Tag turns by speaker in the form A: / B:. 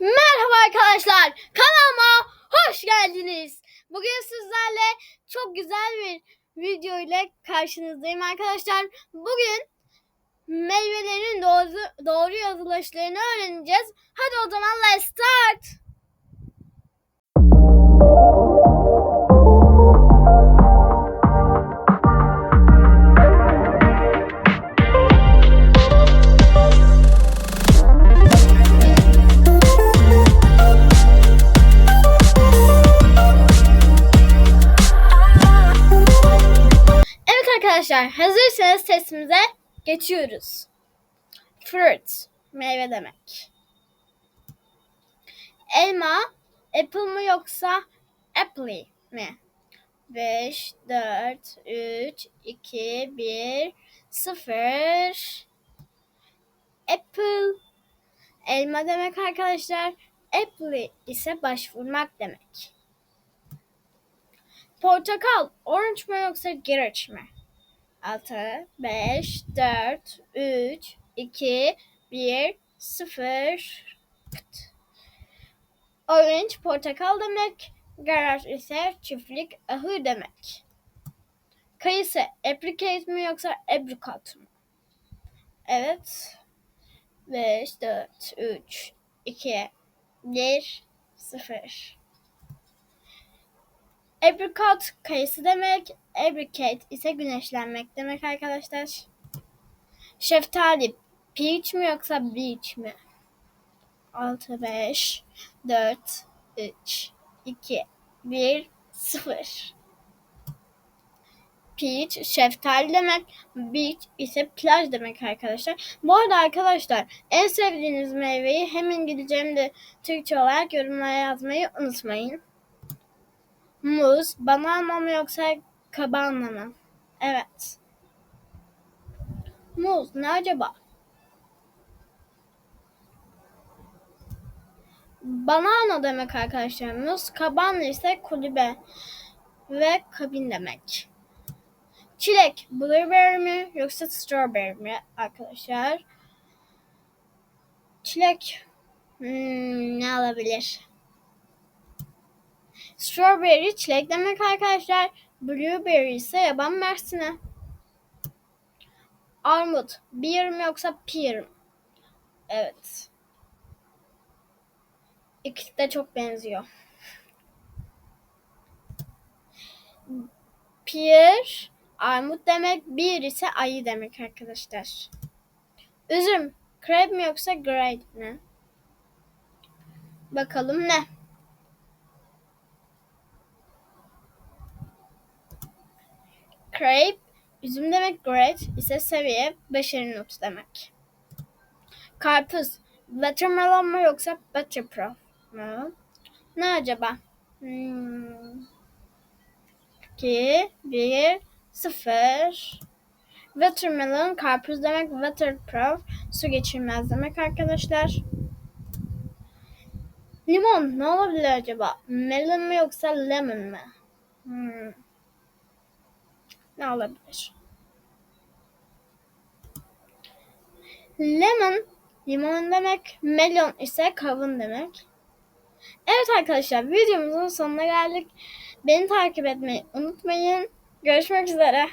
A: Merhaba arkadaşlar. Kanalıma hoş geldiniz. Bugün sizlerle çok güzel bir video ile karşınızdayım arkadaşlar. Bugün meyvelerin doğru, doğru yazılışlarını öğreneceğiz. Hadi o zaman let's start. Arkadaşlar hazırsanız testimize geçiyoruz. Fruit meyve demek. Elma apple mı yoksa apple mi? 5, 4, 3, 2, 1, 0. Apple. Elma demek arkadaşlar. Apple ise başvurmak demek. Portakal, orange mı yoksa giriç mi? 6, 5, 4, 3, 2, 1, 0. Orange portakal demek. Garaj ise çiftlik ahır demek. Kayısı apricot mi yoksa apricot mu? Evet. 5, 4, 3, 2, 1, 0. Apricot kayısı demek. Apricot ise güneşlenmek demek arkadaşlar. Şeftali peach mi yoksa beach mi? 6, 5, 4, 3, 2, 1, 0. Peach şeftali demek. Beach ise plaj demek arkadaşlar. Bu arada arkadaşlar en sevdiğiniz meyveyi hem İngilizce hem de Türkçe olarak yorumlara yazmayı unutmayın. Muz, banana mı yoksa kabana mı? Evet. Muz ne acaba? Banana demek arkadaşlar. Muz, kabana ise kulübe ve kabin demek. Çilek, blueberry mi yoksa strawberry mi arkadaşlar? Çilek hmm, ne alabilir? Strawberry çilek demek arkadaşlar. Blueberry ise yaban mersini. Armut bir mi yoksa mi? Evet. İkisi de çok benziyor. Pear armut demek, bir ise ayı demek arkadaşlar. Üzüm crepe mi yoksa grape mi? Bakalım ne? Crepe, üzüm demek, great ise seviye, başarı notu demek. Karpuz, watermelon mu yoksa butterpro mu? Ne acaba? Hmm. 2, 1, 0. Watermelon, karpuz demek, waterproof, su geçirmez demek arkadaşlar. Limon, ne olabilir acaba? Melon mu yoksa lemon mu? Hmm. Ne olabilir? Lemon, limon demek. Melon ise kavun demek. Evet arkadaşlar videomuzun sonuna geldik. Beni takip etmeyi unutmayın. Görüşmek üzere.